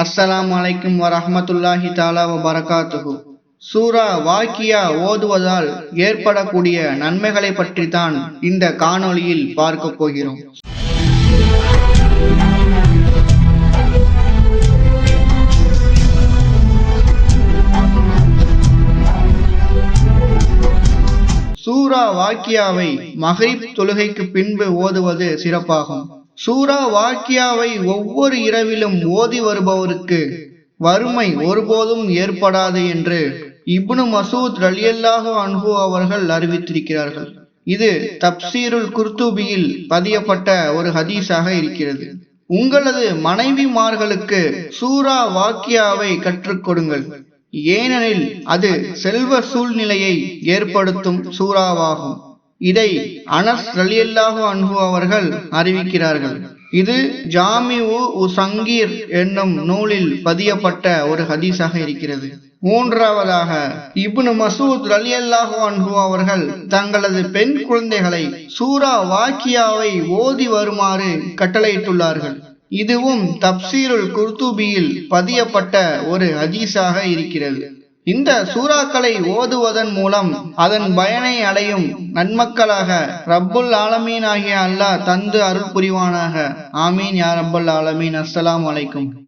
அஸ்ஸலாம் அலைக்கும் வரஹமத்துல்லாஹி தாலா வரகாத்துகு சூரா வாக்கியா ஓதுவதால் ஏற்படக்கூடிய நன்மைகளை பற்றி தான் இந்த காணொளியில் பார்க்க போகிறோம். சூரா வாக்கியாவை மகிப் தொழுகைக்கு பின்பு ஓதுவது சிறப்பாகும். சூரா வாக்கியாவை ஒவ்வொரு இரவிலும் ஓதி வருபவருக்கு வறுமை ஒருபோதும் ஏற்படாது என்று இப்னு மசூத் ரலியல்லாஹு அன்பு அவர்கள் அறிவித்திருக்கிறார்கள். இது தப்சீருல் குர்துபியில் பதியப்பட்ட ஒரு ஹதீஸாக இருக்கிறது. உங்களது மனைவிமார்களுக்கு சூரா வாக்கியாவை கற்றுக் கொடுங்கள். ஏனெனில் அது செல்வ சூழ்நிலையை ஏற்படுத்தும் சூறாவாகும். இதை அனஸ் ரலியல்லாஹு அன்பு அவர்கள் அறிவிக்கிறார்கள். இது ஜாமி உ என்னும் நூலில் பதியப்பட்ட ஒரு ஹதீஸாக இருக்கிறது. மூன்றாவதாக இப்னு மசூத் ரலியல்லாஹு அன்ஹு அவர்கள் தங்களது பெண் குழந்தைகளை சூரா வாக்கியாவை ஓதி வருமாறு கட்டளையிட்டுள்ளார்கள். இதுவும் தப்சீருல் குர்துபியில் பதியப்பட்ட ஒரு ஹதீஸாக இருக்கிறது. இந்த சூறாக்களை ஓதுவதன் மூலம் அதன் பயனை அடையும் நன்மக்களாக ரப்புல் ஆலமீன் ஆகிய அல்லாஹ் தந்து அருள் புரிவானாக. ஆமீன் யா ரப்பல் ஆலமீன். அஸ்லாம் அலைக்கும்.